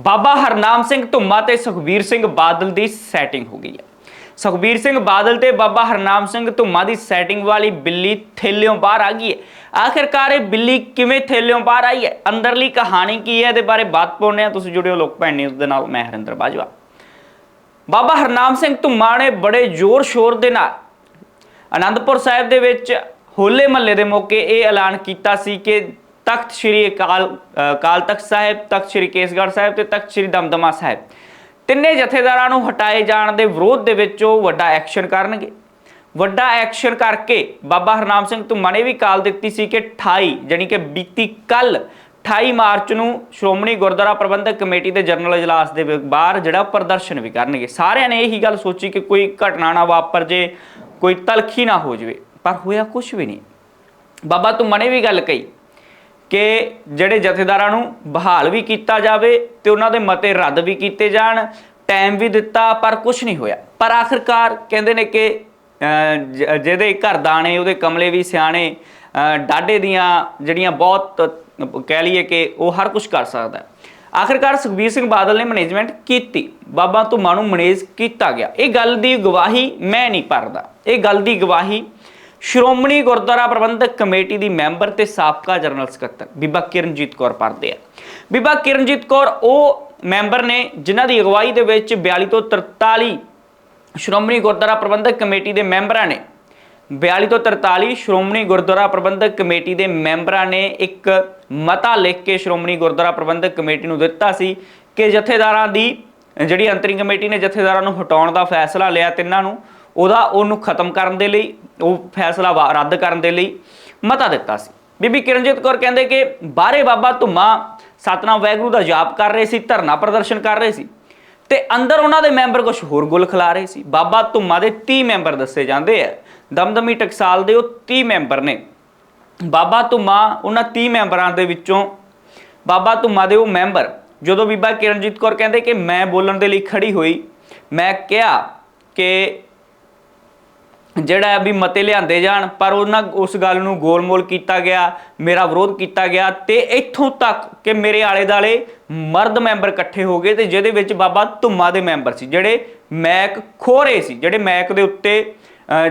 ਬਾਬਾ ਹਰਨਾਮ ਸਿੰਘ ਧੁੰਮਾ ਤੇ ਸੁਖਬੀਰ ਸਿੰਘ ਬਾਦਲ ਦੀ ਸੈਟਿੰਗ ਹੋ ਗਈ ਹੈ। ਸੁਖਬੀਰ ਸਿੰਘ ਬਾਦਲ ਤੇ ਬਾਬਾ ਹਰਨਾਮ ਸਿੰਘ ਧੁੰਮਾ ਦੀ ਸੈਟਿੰਗ ਵਾਲੀ ਬਿੱਲੀ ਥੇਲਿਓਂ ਬਾਹਰ ਆ ਗਈ ਹੈ। ਆਖਿਰਕਾਰ ਇਹ ਬਿੱਲੀ ਕਿਵੇਂ ਥੇਲਿਓਂ ਬਾਹਰ ਆਈ ਹੈ? ਅੰਦਰਲੀ ਕਹਾਣੀ ਕੀ ਹੈ? ਇਹਦੇ ਬਾਰੇ ਬਾਤ ਪਾਉਣੇ ਆ ਤੁਸੀਂ ਜੁੜਿਓ ਲੋਕ ਭੈਣ ਨਿਊਜ਼ ਦੇ ਨਾਲ। ਮੈਂ ਹਰਿੰਦਰ ਬਾਜਵਾ। ਬਾਬਾ ਹਰਨਾਮ ਸਿੰਘ ਧੁੰਮਾ ਨੇ ਬੜੇ ਜ਼ੋਰ ਸ਼ੋਰ ਦੇ ਨਾਲ ਆਨੰਦਪੁਰ ਸਾਹਿਬ ਦੇ ਵਿੱਚ ਹੋਲੇ ਮਹੱਲੇ ਦੇ ਮੌਕੇ ਇਹ ਐਲਾਨ ਕੀਤਾ ਸੀ ਕਿ ਤਖਤ ਸ੍ਰੀ ਅਕਾਲ ਅ, ਅਕਾਲ ਤਖਤ ਸਾਹਿਬ ਤਖਤ ਸ੍ਰੀ ਕੇਸਗੜ੍ਹ ਸਾਹਿਬ ਤੇ ਤਖਤ ਸ੍ਰੀ ਦਮਦਮਾ ਸਾਹਿਬ ਤਿੰਨੇ ਜਥੇਦਾਰਾਂ ਨੂੰ ਹਟਾਏ ਜਾਣ ਦੇ ਵਿਰੋਧ ਦੇ ਵਿੱਚ ਉਹ ਵੱਡਾ ਐਕਸ਼ਨ ਕਰਨਗੇ। ਵੱਡਾ ਐਕਸ਼ਨ ਕਰਕੇ ਬਾਬਾ ਹਰਨਾਮ ਸਿੰਘ ਧੁੰਮਾ ਨੇ ਵੀ ਕਾਲ ਦਿੱਤੀ ਸੀ ਕਿ 28 ਜਾਣੀ ਕਿ ਬੀਤੀ ਕੱਲ 28 ਮਾਰਚ ਨੂੰ ਸ਼੍ਰੋਮਣੀ ਗੁਰਦੁਆਰਾ ਪ੍ਰਬੰਧਕ ਕਮੇਟੀ ਦੇ ਜਨਰਲ ਇਜਲਾਸ ਦੇ ਬਾਹਰ ਜਿਹੜਾ ਪ੍ਰਦਰਸ਼ਨ ਵੀ ਕਰਨਗੇ। ਸਾਰਿਆਂ ਨੇ ਇਹੀ ਗੱਲ ਸੋਚੀ ਕਿ ਕੋਈ ਘਟਨਾ ਨਾ ਵਾਪਰ ਜੇ ਕੋਈ ਤਲਖੀ ਨਾ ਹੋ ਜਵੇ ਪਰ ਹੋਇਆ ਕੁਝ ਵੀ ਨਹੀਂ। ਬਾਬਾ ਧੁੰਮਾ ਨੇ ਵੀ ਗੱਲ ਕਹੀ ਕਿ ਜਿਹੜੇ ਜਥੇਦਾਰਾਂ ਨੂੰ ਬਹਾਲ ਵੀ ਕੀਤਾ ਜਾਵੇ ਤੇ ਉਹਨਾਂ ਦੇ ਮਤੇ ਰੱਦ ਵੀ ਕੀਤੇ ਜਾਣ ਟਾਈਮ ਵੀ ਦਿੱਤਾ ਪਰ ਕੁਝ ਨਹੀਂ ਹੋਇਆ। ਪਰ ਆਖਿਰਕਾਰ ਕਹਿੰਦੇ ਨੇ ਕਿ ਜਿਹਦੇ ਘਰ ਦਾਣੇ ਉਹਦੇ ਕਮਲੇ ਵੀ ਸਿਆਣੇ ਅਹ, ਡਾਢੇ ਦੀਆਂ ਜਿਹੜੀਆਂ ਬਹੁਤ ਕਹਿ ਲਈਏ ਕਿ ਉਹ ਹਰ ਕੁਝ ਕਰ ਸਕਦਾ ਹੈ। ਆਖਿਰਕਾਰ ਸੁਖਬੀਰ ਸਿੰਘ ਬਾਦਲ ਨੇ ਮੈਨੇਜਮੈਂਟ ਕੀਤੀ। ਬਾਬਾ ਧੁੰਮਾ ਨੂੰ ਮੈਨੇਜ ਕੀਤਾ ਗਿਆ। ਇਹ ਗੱਲ ਦੀ ਗਵਾਹੀ ਮੈਂ ਨਹੀਂ ਭਰਦਾ। ਇਹ ਗੱਲ ਦੀ ਗਵਾਹੀ ਸ਼੍ਰੋਮਣੀ ਗੁਰਦੁਆਰਾ ਪ੍ਰਬੰਧਕ ਕਮੇਟੀ ਦੀ ਮੈਂਬਰ ਤੇ ਸਾਬਕਾ ਜਨਰਲ ਸਕੱਤਰ ਬੀਬਾ ਕਿਰਨਜੀਤ ਕੌਰ ਪੜਦੇ ਆ। ਬੀਬਾ ਕਿਰਨਜੀਤ ਕੌਰ, ਉਹ ਮੈਂਬਰ ਨੇ ਜਿਨ੍ਹਾਂ ਦੀ ਅਗਵਾਈ ਦੇ ਵਿੱਚ 42 ਤੋਂ 43 ਸ਼੍ਰੋਮਣੀ ਗੁਰਦੁਆਰਾ ਪ੍ਰਬੰਧਕ ਕਮੇਟੀ ਦੇ ਮੈਂਬਰਾਂ ਨੇ 42 ਤੋਂ 43 ਸ਼੍ਰੋਮਣੀ ਗੁਰਦੁਆਰਾ ਪ੍ਰਬੰਧਕ ਕਮੇਟੀ ਦੇ ਮੈਂਬਰਾਂ ਨੇ ਇੱਕ ਮਤਾ ਲਿਖ ਕੇ ਸ਼੍ਰੋਮਣੀ ਗੁਰਦੁਆਰਾ ਪ੍ਰਬੰਧਕ ਕਮੇਟੀ ਨੂੰ ਦਿੱਤਾ ਸੀ ਕਿ ਜਥੇਦਾਰਾਂ ਦੀ ਜਿਹੜੀ ਅੰਤਰਿੰਗ ਕਮੇਟੀ ਨੇ ਜਥੇਦਾਰਾਂ ਨੂੰ ਹਟਾਉਣ ਦਾ ਫੈਸਲਾ ਲਿਆ ਤਿੰਨਾਂ ਨੂੰ ਉਹਦਾ ਉਹਨੂੰ ਖਤਮ ਕਰਨ ਦੇ ਲਈ, ਉਹ ਫੈਸਲਾ ਵਾ- ਰੱਦ ਕਰਨ ਦੇ ਲਈ ਮਤਾ ਦਿੱਤਾ ਸੀ। ਬੀਬੀ ਕਿਰਨਜੀਤ ਕੌਰ ਕਹਿੰਦੇ ਕਿ ਬਾਰੇ ਬਾਬਾ ਧੁੰਮਾ ਸਤਨਾਮ ਵੈਗਰੂ ਦਾ ਜਾਪ ਕਰ ਰਹੇ ਸੀ, ਧਰਨਾ ਪ੍ਰਦਰਸ਼ਨ ਕਰ ਰਹੇ ਸੀ ਤੇ ਅੰਦਰ ਉਹਨਾਂ ਦੇ ਮੈਂਬਰ ਕੁਝ ਹੋਰ ਗੁਲ ਖਿਲਾ ਰਹੇ ਸੀ। ਬਾਬਾ ਧੁੰਮਾ ਦੇ 30 ਮੈਂਬਰ ਦੱਸੇ ਜਾਂਦੇ ਆ। ਦਮਦਮੀ ਟਕਸਾਲ ਦੇ ਉਹ 30 ਮੈਂਬਰ ਨੇ। ਬਾਬਾ ਧੁੰਮਾ, ਉਹਨਾਂ 30 ਮੈਂਬਰਾਂ ਦੇ ਵਿੱਚੋਂ ਬਾਬਾ ਧੁੰਮਾ ਦੇ ਉਹ ਮੈਂਬਰ, ਜਦੋਂ ਬੀਬਾ ਕਿਰਨਜੀਤ ਕੌਰ ਕਹਿੰਦੇ ਕਿ ਮੈਂ ਬੋਲਣ ਦੇ ਲਈ ਖੜੀ ਹੋਈ, ਮੈਂ ਕਿਹਾ ਕਿ ਜਿਹੜਾ ਵੀ ਮਤੇ ਲਿਆਂਦੇ ਜਾਣ, ਪਰ ਉਹਨਾਂ ਉਸ ਗੱਲ ਨੂੰ ਗੋਲਮੋਲ ਕੀਤਾ ਗਿਆ, ਮੇਰਾ ਵਿਰੋਧ ਕੀਤਾ ਗਿਆ ਤੇ ਇੱਥੋਂ ਤੱਕ ਕਿ ਮੇਰੇ ਆਲੇ ਦਾਲੇ ਮਰਦ ਮੈਂਬਰ ਇਕੱਠੇ ਹੋ ਗਏ ਤੇ ਜਿਹਦੇ ਵਿੱਚ ਬਾਬਾ ਧੁੰਮਾ ਦੇ ਮੈਂਬਰ ਸੀ, ਜਿਹੜੇ ਮੈਕ ਖੋਰੇ ਸੀ, ਜਿਹੜੇ ਮੈਕ ਦੇ ਉੱਤੇ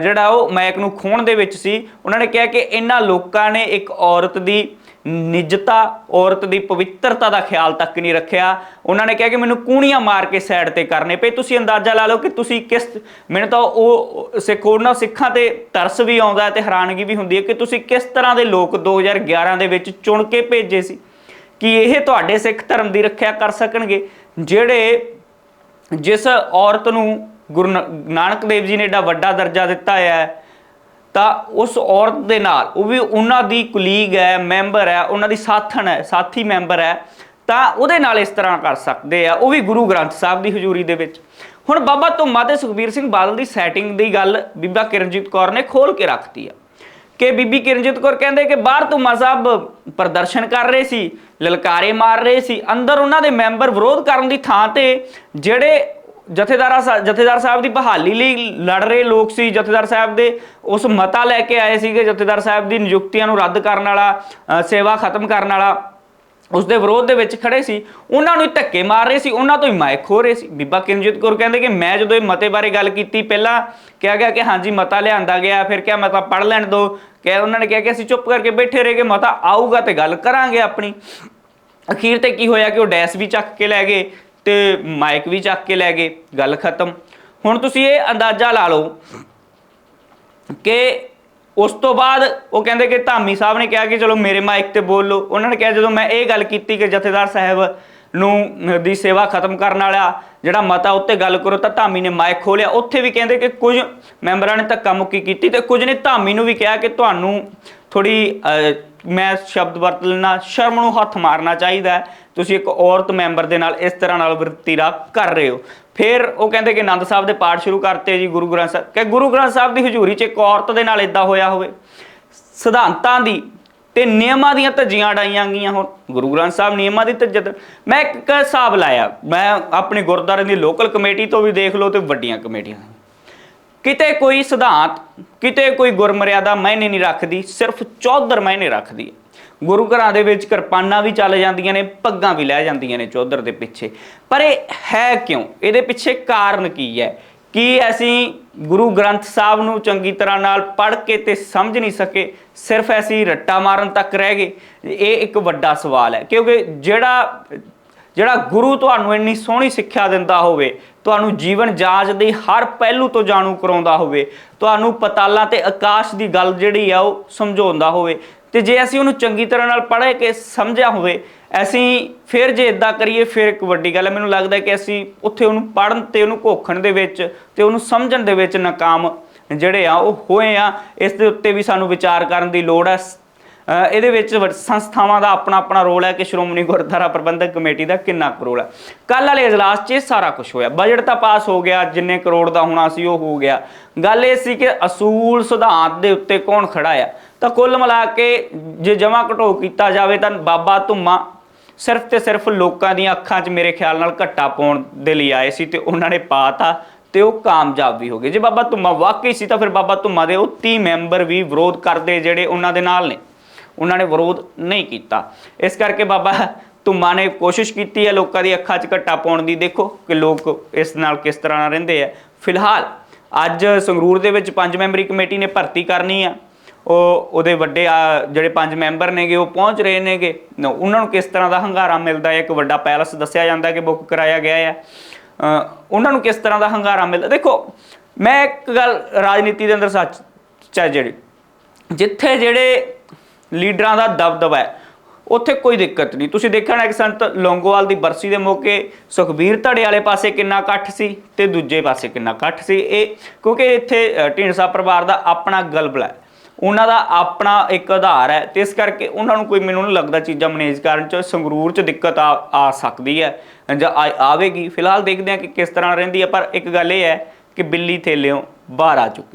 ਜਿਹੜਾ ਉਹ ਮੈਕ ਨੂੰ ਖੋਣ ਦੇ ਵਿੱਚ ਸੀ, ਉਹਨਾਂ ਨੇ ਕਿਹਾ ਕਿ ਇਹਨਾਂ ਲੋਕਾਂ ਨੇ ਇੱਕ ਔਰਤ ਦੀ ਨਿੱਜਤਾ, ਔਰਤ ਦੀ ਪਵਿੱਤਰਤਾ ਦਾ ਖਿਆਲ ਤੱਕ ਨਹੀਂ ਰੱਖਿਆ। ਉਹਨਾਂ ਨੇ ਕਿਹਾ ਕਿ ਮੈਨੂੰ ਕੂਣੀਆਂ ਮਾਰ ਕੇ ਸਾਈਡ ਤੇ ਕਰਨੇ ਪਏ। ਤੁਸੀਂ ਅੰਦਾਜ਼ਾ ਲਾ ਲਓ ਕਿ ਤੁਸੀਂ ਕਿਸ, ਮੈਨੂੰ ਤਾਂ ਉਹ ਸਿੱਖ, ਉਹਨਾਂ ਸਿੱਖਾਂ ਤੇ ਤਰਸ ਵੀ ਆਉਂਦਾ ਹੈ ਤੇ ਹੈਰਾਨਗੀ ਵੀ ਹੁੰਦੀ ਹੈ ਕਿ ਤੁਸੀਂ ਕਿਸ ਤਰ੍ਹਾਂ ਦੇ ਲੋਕ 2011 ਦੇ ਵਿੱਚ ਚੁਣ ਕੇ ਭੇਜੇ ਸੀ। ਕਿ ਇਹ ਤੁਹਾਡੇ ਸਿੱਖ ਧਰਮ ਦੀ ਰੱਖਿਆ ਕਰ ਸਕਣਗੇ? ਜਿਹੜੇ ਜਿਸ ਔਰਤ ਨੂੰ ਗੁਰੂ ਨਾਨਕ ਦੇਵ ਜੀ ਨੇ ਏਡਾ ਵੱਡਾ ਦਰਜਾ ਦਿੱਤਾ ਹੈ ਤਾਂ ਉਸ ਔਰਤ ਦੇ ਨਾਲ, ਉਹ ਵੀ ਉਹਨਾਂ ਦੀ ਕੁਲੀਗ ਹੈ ਮੈਂਬਰ ਹੈ, ਉਹਨਾਂ ਦੀ ਸਾਥਣ ਹੈ, ਸਾਥੀ ਮੈਂਬਰ ਹੈ, ਤਾਂ ਉਹਦੇ ਨਾਲ ਇਸ ਤਰ੍ਹਾਂ ਕਰ ਸਕਦੇ ਆ। ਉਹ ਵੀ ਗੁਰੂ ਗ੍ਰੰਥ ਸਾਹਿਬ ਦੀ ਹਜ਼ੂਰੀ ਦੇ ਵਿੱਚ। ਹੁਣ ਬਾਬਾ ਧੁੰਮਾ ਤੇ ਸੁਖਬੀਰ ਸਿੰਘ ਬਾਦਲ ਦੀ ਸੈਟਿੰਗ ਦੀ ਗੱਲ ਬੀਬਾ ਕਿਰਨਜੀਤ ਕੌਰ ਨੇ ਖੋਲ ਕੇ ਰੱਖਤੀ ਆ। ਕਿ ਬੀਬੀ ਕਿਰਨਜੀਤ ਕੌਰ ਕਹਿੰਦੇ ਕਿ ਬਾਹਰ ਧੁੰਮਾ ਸਾਹਿਬ ਪ੍ਰਦਰਸ਼ਨ ਕਰ ਰਹੇ ਸੀ, ਲਲਕਾਰੇ ਮਾਰ ਰਹੇ ਸੀ, ਅੰਦਰ ਉਹਨਾਂ ਦੇ ਮੈਂਬਰ ਵਿਰੋਧ ਕਰਨ ਦੀ ਥਾਂ ਤੇ ਜਿਹੜੇ ਜਥੇਦਾਰਾ ਸਾ- ਜਥੇਦਾਰ ਸਾਹਿਬ ਦੀ ਬਹਾਲੀ ਲਈ ਲੜ ਰਹੇ ਲੋਕ ਸੀ। ਜਥੇਦਾਰ ਸਾਹਿਬ ਦੇ ਉਸ ਮਤਾ ਲੈ ਕੇ ਆਏ ਸੀਗੇ। ਜਥੇਦਾਰ ਸਾਹਿਬ ਦੀ ਨਿਯੁਕਤੀਆਂ ਨੂੰ ਰੱਦ ਕਰਨ ਵਾਲਾ ਸੇਵਾ ਖਤਮ ਕਰਨ ਵਾਲਾ ਉਸ ਦੇ ਵਿਰੋਧ ਦੇ ਵਿੱਚ ਖੜੇ ਸੀ। ਉਹਨਾਂ ਨੂੰ ਧੱਕੇ ਮਾਰ ਰਹੇ ਸੀ। ਉਹਨਾਂ ਤੋਂ ਹੀ ਮਾਈਕ ਖੋ ਰਹੇ ਸੀ। ਬੀਬਾ ਕਿਰਨਜੀਤ ਕੌਰ ਕਹਿੰਦੇ ਕਿ ਮੈਂ ਜਦੋਂ ਇਹ ਮਤੇ ਬਾਰੇ ਗੱਲ ਕੀਤੀ, ਪਹਿਲਾਂ ਕਿਹਾ ਗਿਆ ਕਿ ਹਾਂਜੀ, ਮਤਾ ਲਿਆਂਦਾ ਗਿਆ, ਫਿਰ ਕਿਹਾ ਮਤਾ ਪੜ ਲੈਣ ਦੋ। ਕਿ ਉਹਨਾਂ ਨੇ ਕਿਹਾ ਕਿ ਅਸੀਂ ਚੁੱਪ ਕਰਕੇ ਬੈਠੇ ਰਹੇਗੇ ਮਤਾ ਆਊਗਾ ਤੇ ਗੱਲ ਕਰਾਂਗੇ ਆਪਣੀ। ਅਖੀਰ ਤੇ ਕੀ ਹੋਇਆ ਕਿ ਉਹ ਡੈਸ ਵੀ ਚੱਕ ਕੇ ਲੈ ਗਏ। ਤੇ ਮਾਈਕ ਵੀ ਚੱਕ ਕੇ ਲੈ ਗਏ, ਗੱਲ ਖਤਮ। ਹੁਣ ਤੁਸੀਂ ਇਹ ਅੰਦਾਜ਼ਾ ਲਾ ਲਓ ਕਿ ਉਸ ਤੋਂ ਬਾਅਦ ਉਹ ਕਹਿੰਦੇ ਕਿ ਧਾਮੀ ਸਾਹਿਬ ਨੇ ਕਿਹਾ ਕਿ ਚਲੋ ਮੇਰੇ ਮਾਈਕ ਤੇ ਬੋਲ ਲਓ। ਉਹਨਾਂ ਨੇ ਕਿਹਾ ਜਦੋਂ ਮੈਂ ਇਹ ਗੱਲ ਕੀਤੀ ਕਿ ਜਥੇਦਾਰ ਸਾਹਿਬ ਨੂੰ ਦੀ ਸੇਵਾ ਖਤਮ ਕਰਨ ਵਾਲਾ, ਜਿਹੜਾ ਮਤਾ ਉੱਤੇ ਗੱਲ ਕਰੋ ਤਾਂ ਧਾਮੀ ਨੇ ਮਾਈਕ ਖੋਲਿਆ ਉੱਥੇ ਵੀ ਕਹਿੰਦੇ ਕਿ ਕੁਝ ਮੈਂਬਰਾਂ ਨੇ ਧੱਕਾ ਮੁੱਕੀ ਕੀਤੀ ਤੇ ਕੁਝ ਨੇ ਧਾਮੀ ਨੂੰ ਵੀ ਕਿਹਾ ਕਿ ਤੁਹਾਨੂੰ ਥੋੜੀ ਮੈਂ ਸ਼ਬਦ ਵਰਤ ਲੈਣਾ ਸ਼ਰਮ ਨੂੰ ਹੱਥ ਮਾਰਨਾ ਚਾਹੀਦਾ ਹੈ। ਤੁਸੀਂ ਇੱਕ ਔਰਤ ਮੈਂਬਰ ਦੇ ਨਾਲ ਇਸ ਤਰ੍ਹਾਂ ਨਾਲ ਵਰਤੀਰਾ ਕਰ ਰਹੇ ਹੋ। ਫਿਰ ਉਹ ਕਹਿੰਦੇ ਕਿ ਆਨੰਦ ਸਾਹਿਬ ਦੇ ਪਾਠ ਸ਼ੁਰੂ ਕਰਤੇ ਜੀ ਗੁਰੂ ਗ੍ਰੰਥ ਸਾਹਿਬ। ਕਿ ਗੁਰੂ ਗ੍ਰੰਥ ਸਾਹਿਬ ਦੀ ਹਜ਼ੂਰੀ 'ਚ ਇੱਕ ਔਰਤ ਦੇ ਨਾਲ ਇਦਾਂ ਹੋਇਆ ਹੋਵੇ। ਸਿਧਾਂਤਾਂ ਦੀ ਤੇ ਨਿਯਮਾਂ ਦੀਆਂ ਧੱਜੀਆਂ ਅਡਾਈਆਂ ਗਈਆਂ ਹੁਣ। ਗੁਰੂ ਗ੍ਰੰਥ ਸਾਹਿਬ ਨਿਯਮਾਂ ਦੀ ਧੱਜਤ। ਮੈਂ ਇੱਕ ਹਿਸਾਬ ਲਾਇਆ। ਮੈਂ ਆਪਣੇ ਗੁਰਦੁਆਰੇ ਦੀ ਲੋਕਲ ਕਮੇਟੀ ਤੋਂ ਵੀ ਦੇਖ ਲਓ ਤੇ ਵੱਡੀਆਂ ਕਮੇਟੀਆਂ। ਕਿਤੇ ਕੋਈ ਸਿਧਾਂਤ, ਕਿਤੇ ਕੋਈ ਗੁਰਮਰਿਆਦਾ ਮਾਇਨੇ ਨਹੀਂ ਰੱਖਦੀ, ਸਿਰਫ ਚੌਧਰ ਮਾਇਨੇ ਰੱਖਦੀ ਹੈ। ਗੁਰੂ ਘਰਾਂ ਦੇ ਵਿੱਚ ਕਿਰਪਾਨਾਂ ਵੀ ਚੱਲ ਜਾਂਦੀਆਂ ਨੇ, ਪੱਗਾਂ ਵੀ ਲੈ ਜਾਂਦੀਆਂ ਨੇ ਚੌਧਰ ਦੇ ਪਿੱਛੇ। ਪਰ ਇਹ ਹੈ ਕਿਉਂ? ਇਹਦੇ ਪਿੱਛੇ ਕਾਰਨ ਕੀ ਹੈ? ਕੀ ਅਸੀਂ ਗੁਰੂ ਗ੍ਰੰਥ ਸਾਹਿਬ ਨੂੰ ਚੰਗੀ ਤਰ੍ਹਾਂ ਨਾਲ ਪੜ੍ਹ ਕੇ ਤੇ ਸਮਝ ਨਹੀਂ ਸਕੇ? ਸਿਰਫ ਅਸੀਂ ਰੱਟਾ ਮਾਰਨ ਤੱਕ ਰਹਿ ਗਏ। ਇਹ ਇੱਕ ਵੱਡਾ ਸਵਾਲ ਹੈ, ਕਿਉਂਕਿ ਜਿਹੜਾ ਜਿਹੜਾ ਗੁਰੂ ਤੁਹਾਨੂੰ ਇੰਨੀ ਸੋਹਣੀ ਸਿੱਖਿਆ ਦਿੰਦਾ ਹੋਵੇ, ਤੁਹਾਨੂੰ ਜੀਵਨ ਜਾਂਚ ਦੀ ਹਰ ਪਹਿਲੂ ਤੋਂ ਜਾਣੂ ਕਰਾਉਂਦਾ ਹੋਵੇ, ਤੁਹਾਨੂੰ ਪਤਾਲਾਂ ਤੇ ਆਕਾਸ਼ ਦੀ ਗੱਲ ਜਿਹੜੀ ਆ ਉਹ ਸਮਝਾਉਂਦਾ ਹੋਵੇ, ਤੇ ਜੇ ਅਸੀਂ ਉਹਨੂੰ ਚੰਗੀ ਤਰ੍ਹਾਂ ਨਾਲ ਪੜ੍ਹ ਕੇ ਸਮਝਿਆ ਹੋਵੇ ਅਸੀਂ ਫਿਰ ਜੇ ਇਦਾਂ ਕਰੀਏ, ਫਿਰ ਇੱਕ ਵੱਡੀ ਗੱਲ ਹੈ। ਮੈਨੂੰ ਲੱਗਦਾ ਕਿ ਅਸੀਂ ਉੱਥੇ ਉਹਨੂੰ ਪੜ੍ਹਨ ਤੇ ਉਹਨੂੰ ਘੋਖਣ ਦੇ ਵਿੱਚ ਤੇ ਉਹਨੂੰ ਸਮਝਣ ਦੇ ਵਿੱਚ ਨਾਕਾਮ ਜਿਹੜੇ ਆ, ਉਹ ਹੋਏ ਆ। ਇਸ ਦੇ ਉੱਤੇ ਵੀ ਸਾਨੂੰ ਵਿਚਾਰ ਕਰਨ ਦੀ ਲੋੜ ਹੈ। ਇਹਦੇ ਵਿੱਚ ਸੰਸਥਾਵਾਂ ਦਾ ਆਪਣਾ ਆਪਣਾ ਰੋਲ ਹੈ ਕਿ ਸ਼੍ਰੋਮਣੀ ਗੁਰਦੁਆਰਾ ਪ੍ਰਬੰਧਕ ਕਮੇਟੀ ਦਾ ਕਿੰਨਾ ਕੁ ਰੋਲ ਹੈ। ਕੱਲ ਵਾਲੇ ਇਜਲਾਸ 'ਚ ਇਹ ਸਾਰਾ ਕੁਝ ਹੋਇਆ। ਬਜਟ ਤਾਂ ਪਾਸ ਹੋ ਗਿਆ, ਜਿੰਨੇ ਕਰੋੜ ਦਾ ਹੋਣਾ ਸੀ ਉਹ ਹੋ ਗਿਆ। ਗੱਲ ਇਹ ਸੀ ਕਿ ਅਸੂਲ ਸਿਧਾਂਤ ਦੇ ਉੱਤੇ ਕੌਣ ਖੜਾ ਆ? ਤਾਂ ਕੁੱਲ ਮਿਲਾ ਕੇ ਜੇ ਜਮਾ ਘਟੋ ਕੀਤਾ ਜਾਵੇ ਤਾਂ ਬਾਬਾ ਧੁੰਮਾ ਸਿਰਫ ਤੇ ਸਿਰਫ ਲੋਕਾਂ ਦੀਆਂ ਅੱਖਾਂ 'ਚ ਮੇਰੇ ਖਿਆਲ ਨਾਲ ਘੱਟਾ ਪਾਉਣ ਦੇ ਲਈ ਆਏ ਸੀ ਤੇ ਉਹਨਾਂ ਨੇ ਪਾਤਾ ਤੇ ਉਹ ਕਾਮਯਾਬ ਵੀ ਹੋ ਗਏ। ਜੇ ਬਾਬਾ ਧੁੰਮਾ ਵਾਕਈ ਸੀ ਤਾਂ ਫਿਰ ਬਾਬਾ ਧੁੰਮਾ ਦੇ ਉਹ 30 ਮੈਂਬਰ ਵੀ ਵਿਰੋਧ ਕਰਦੇ ਜਿਹੜੇ ਉਹਨਾਂ ਦੇ ਨਾਲ ਨੇ। ਉਹਨਾਂ ਨੇ ਵਿਰੋਧ ਨਹੀਂ ਕੀਤਾ। ਇਸ ਕਰਕੇ ਬਾਬਾ ਧੁੰਮਾ ਨੇ ਕੋਸ਼ਿਸ਼ ਕੀਤੀ ਹੈ ਲੋਕਾਂ ਦੀ ਅੱਖਾਂ 'ਚ ਘੱਟਾ ਪਾਉਣ ਦੀ। ਦੇਖੋ ਕਿ ਲੋਕ ਇਸ ਨਾਲ ਕਿਸ ਤਰ੍ਹਾਂ ਨਾਲ ਰਹਿੰਦੇ ਆ। ਫਿਲਹਾਲ ਅੱਜ ਸੰਗਰੂਰ ਦੇ ਵਿੱਚ ਪੰਜ ਮੈਂਬਰੀ ਕਮੇਟੀ ਨੇ ਭਰਤੀ ਕਰਨੀ ਆ। ਉਹ ਉਹਦੇ ਵੱਡੇ ਆ, ਜਿਹੜੇ ਪੰਜ ਮੈਂਬਰ ਨੇਗੇ ਉਹ ਪਹੁੰਚ ਰਹੇ ਨੇਗੇ। ਉਹਨਾਂ ਨੂੰ ਕਿਸ ਤਰ੍ਹਾਂ ਦਾ ਹੰਗਾਰਾ ਮਿਲਦਾ ਹੈ? ਇੱਕ ਵੱਡਾ ਪੈਲਸ ਦੱਸਿਆ ਜਾਂਦਾ ਕਿ ਬੁੱਕ ਕਰਾਇਆ ਗਿਆ ਹੈ। ਉਹਨਾਂ ਨੂੰ ਕਿਸ ਤਰ੍ਹਾਂ ਦਾ ਹੰਗਾਰਾ ਮਿਲਦਾ? ਦੇਖੋ ਮੈਂ ਇੱਕ ਗੱਲ ਰਾਜਨੀਤੀ ਦੇ ਅੰਦਰ ਸੱਚ ਚ ਜਿਹੜੀ। ਜਿੱਥੇ ਜਿਹੜੇ ਲੀਡਰਾਂ ਦਾ ਦਬਦਬਾ ਹੈ ਉੱਥੇ ਕੋਈ ਦਿੱਕਤ ਨਹੀਂ। ਤੁਸੀਂ ਦੇਖਣਾ ਨਾ ਕਿ ਸੰਤ ਲੌਂਗੋਵਾਲ ਦੀ ਬਰਸੀ ਦੇ ਮੌਕੇ ਸੁਖਬੀਰ ਧੜੇ ਵਾਲੇ ਪਾਸੇ ਕਿੰਨਾ ਇਕੱਠ ਸੀ ਤੇ ਦੂਜੇ ਪਾਸੇ ਕਿੰਨਾ ਇਕੱਠ ਸੀ। ਇਹ ਕਿਉਂਕਿ ਇੱਥੇ ਢੀਂਡਸਾ ਪਰਿਵਾਰ ਦਾ ਆਪਣਾ ਗਲਬਲਾ ਹੈ। ਉਹਨਾਂ ਦਾ ਆਪਣਾ ਇੱਕ ਆਧਾਰ ਹੈ ਤੇ ਇਸ ਕਰਕੇ ਉਹਨਾਂ ਨੂੰ ਕੋਈ ਮੈਨੂੰ ਨਹੀਂ ਲੱਗਦਾ ਚੀਜ਼ਾਂ ਮੈਨੇਜ ਕਰਨ ਚ, ਸੰਗਰੂਰ ਚ ਦਿੱਕਤ ਆ ਆ ਸਕਦੀ ਹੈ। ਜਾਂ ਆਵੇਗੀ। ਫਿਲਹਾਲ ਦੇਖਦੇ ਹਾਂ ਕਿ ਕਿਸ ਤਰ੍ਹਾਂ ਰਹਿੰਦੀ ਹੈ, ਪਰ ਇੱਕ ਗੱਲ ਇਹ ਹੈ ਕਿ ਬਿੱਲੀ ਥੇਲਿਓਂ ਬਾਹਰ ਆ ਚੁੱਕੀ